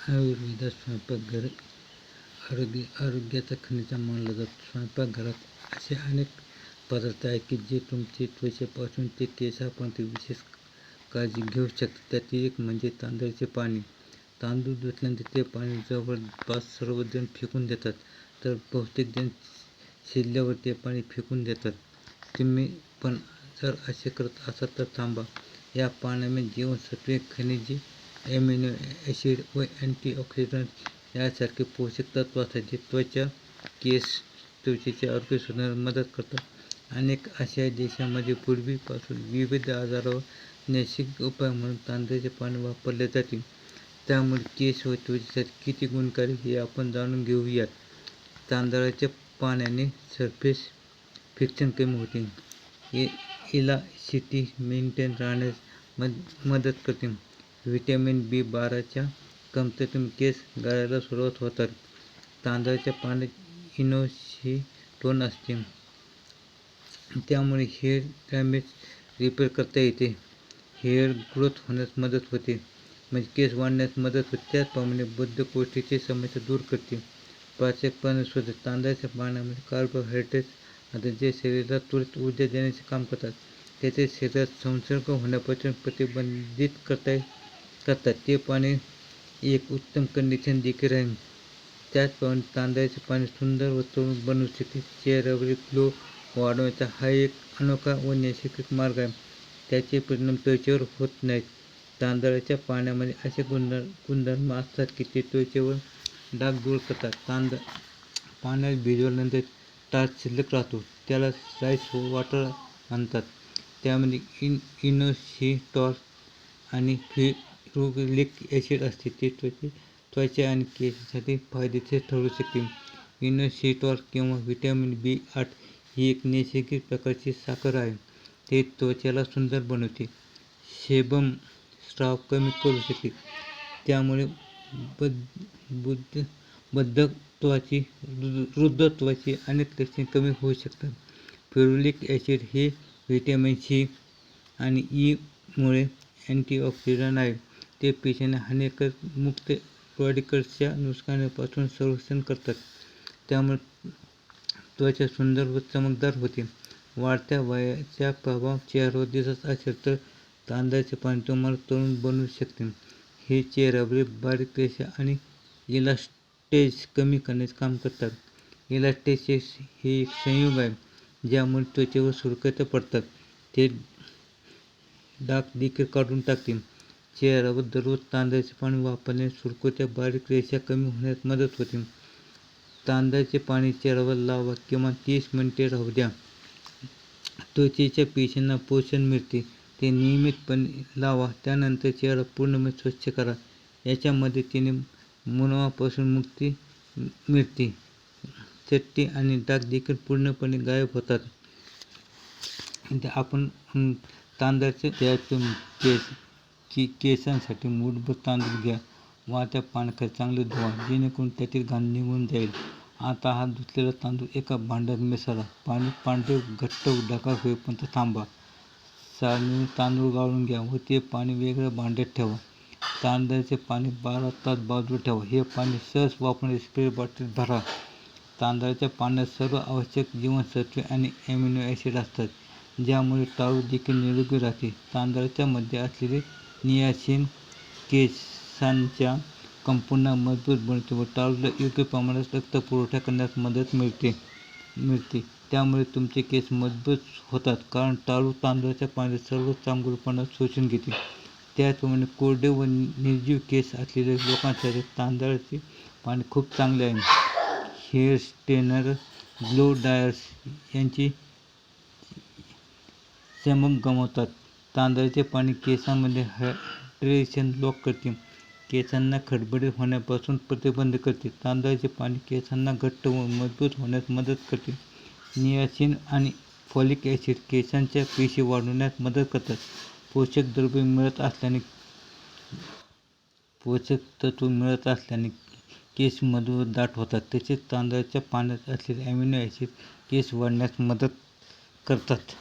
आयुर्वेदात स्वयंपाकघर आरोग्य आरोग्याचा खनिजा मानला जातो. स्वयंपाकघरात असे अनेक पदार्थ आहेत की जे तुमचे त्वचेपासून ते केसापर्यंत विशेष काळजी घेऊ शकतात. त्यातील एक म्हणजे तांदळाचे पाणी. तांदूळ धुतल्यानंतर ते पाणी जवळपास सर्वजण फेकून देतात तर बहुतेक जण शिजल्यावर ते पाणी फेकून देतात. तुम्ही पण जर असे करत असाल तर थांबा. या पाण्यामध्ये जीवनसत्वे खनिजे ॲमिनो ॲसिड व अँटीऑक्सिडंट यासारखे पोषक तत्व असतात जे त्वचा केस त्वचेचे आरोग्य सुधारण्यास मदत करतात. अनेक आशिया देशामध्ये पूर्वीपासून विविध आजारावर नैसर्गिक उपाय म्हणून तांदळाचे पाणी वापरले जाते. त्यामुळे केस व त्वचेसाठी किती गुणकारी हे आपण जाणून घेऊयात. तांदळाच्या पाण्याने सरफेस फ्रिक्शन कमी होते. ए इलास्टिसिटी मेंटेन राहण्यास मद मदत करते. व्हिटॅमिन बी बाराच्या कमतरतेमुळे केस गळायला सुरुवात होतात. तांदळाच्या पाण्यात इनोशिटोन असते. त्यामुळे हेअर डॅमेज रिपेअर करता येते. हेअर ग्रोथ होण्यास मदत होते. म्हणजे केस वाढण्यास मदत होते. त्याचप्रमाणे बद्धकोष्ठीची समस्या दूर करते. पाचक सुद्धा तांदळाच्या पाण्यामध्ये कार्बोहायड्रेट्स आता जे शरीराला त्वरित ऊर्जा देण्याचे काम करतात. त्याचे शरीरात संसर्ग होण्यापासून प्रतिबंधित करता करतात ते पाणी एक उत्तम कंडिशन देखील आहे त्याचप्रमाणे तांदळाचे पाणी सुंदर व बनवू शकते. चेहऱ्यावरील ग्लो वाढवण्याचा हा एक अनोखा व नैसर्गिक मार्ग आहे. त्याचे परिणाम त्वचेवर होत नाहीत. तांदळाच्या पाण्यामध्ये असे गुणधर्म गुणधर्म असतात की ते त्वचेवर डाग दूर करतात. तांदळ पाण्यात भिजवल्यानंतर तास शिल्लक राहतो. त्याला राईस वॉटर म्हणतात. त्यामध्ये इन इनोसिटॉल आणि रुगलिक ॲसिड असते ते त्वचे त्वचा आणि केसासाठी फायदेशीर ठरू शकते. इनोसिटॉल किंवा व्हिटॅमिन बी आठ ही एक नैसर्गिक प्रकारची साखर आहे. ते त्वचेला सुंदर बनवते. शेबम स्त्राव कमी करू शकते. त्यामुळे बद बुद्ध बद्धत्वाची वृद्धत्वाची अनेक लक्षणे कमी होऊ शकतात. फेरुलिक ॲसिड हे व्हिटॅमिन सी आणि ईमुळे अँटीऑक्सिडंट आहे. ते पेशांना हानिकारक मुक्त रॅडिकल्सच्या नुकसानापासून संरक्षण करतात. त्यामुळे त्वचा सुंदर व चमकदार होते. वाढत्या वयाचा प्रभाव चेहऱ्यावर दिसत असेल तर तांदळाचे पाणी तुम्हाला तरुण बनवू शकते. हे चेहऱ्यावरील बारीक रेषा आणि इलास्टेज कमी करण्याचे काम करतात. इलास्टेजेस हे एक संयोग आहे ज्यामुळे त्वचेवर सुरकुत्या पडतात. ते डाग देखील काढून टाकते. चेहऱ्यावर दररोज तांदळाचे पाणी वापरल्याने सुरकुत्या बारीक रेषा कमी होण्यास मदत होते. तांदळाचे पाणी चेहऱ्यावर लावा किमान तीस मिनिटे राहू द्या. त्वचेच्या पेशींना पोषण मिळते. ते नियमितपणे लावा. त्यानंतर चेहरा पूर्णपणे स्वच्छ करा. याच्या मदतीने मुनवापासून मुक्ती मिळते. चट्टी आणि डाग देखील पूर्णपणे गायब होतात. आपण तांदळाचे त्या केस की केसांसाठी मूठभर तांदूळ घ्या. वा त्या पाण्याखाली चांगले धुवा. जेणेकरून त्यातील घाण निघून जाईल. आता हा धुतलेला तांदूळ एका भांड्यात मिसळा. पाणी पांढरे घट्ट ढगाळ होईपर्यंत थांबा. चाळणीने तांदूळ गाळून घ्या व ते पाणी वेगळ्या भांड्यात ठेवा. तांदळाचे पाणी बारा तास बाजूला ठेवा. हे पाणी सहज वापरण्यासाठी स्प्रे बॉटलीत भरा. तांदळाच्या पाण्यात सर्व आवश्यक जीवनसत्त्वे आणि ॲमिनो ॲसिड असतात ज्यामुळे टाळू देखील निरोगी राहते. तांदळाच्या मध्ये असलेले नियासिन केसांच्या कंपूंना मजबूत बनवते व टाळूला. योग्य प्रमाणात रक्तपुरवठा करण्यास मदत मिळते मिळते. त्यामुळे तुमचे केस मजबूत होतात कारण टाळू तांदळाच्या पाण्यात सर्व चांगुलपणा शोषून घेते त्याचप्रमाणे कोरडे व निर्जीव केस असलेल्या लोकांसाठी तांदळाचे पाणी खूप चांगले आहे. हेअर स्टेनर ग्लो डायर्स यांची चमक गमावतात. तांदळाचे पाणी केसांमध्ये हायड्रेशन लॉक करते. केसांना खडबडीत होण्यापासून प्रतिबंध करते. तांदळाचे पाणी केसांना घट्ट व मजबूत होण्यास मदत करते. नियासिन आणि फॉलिक ॲसिड केसांच्या पेशी वाढवण्यास मदत करतात. पोषक द्रव्ये मिळत असल्याने पोषक तत्व मिळत असल्याने केस मधुर दाट होतात. तसेच तांदळाच्या पाण्यात असलेले ॲमिनो ॲसिड केस वाढण्यास मदत करतात.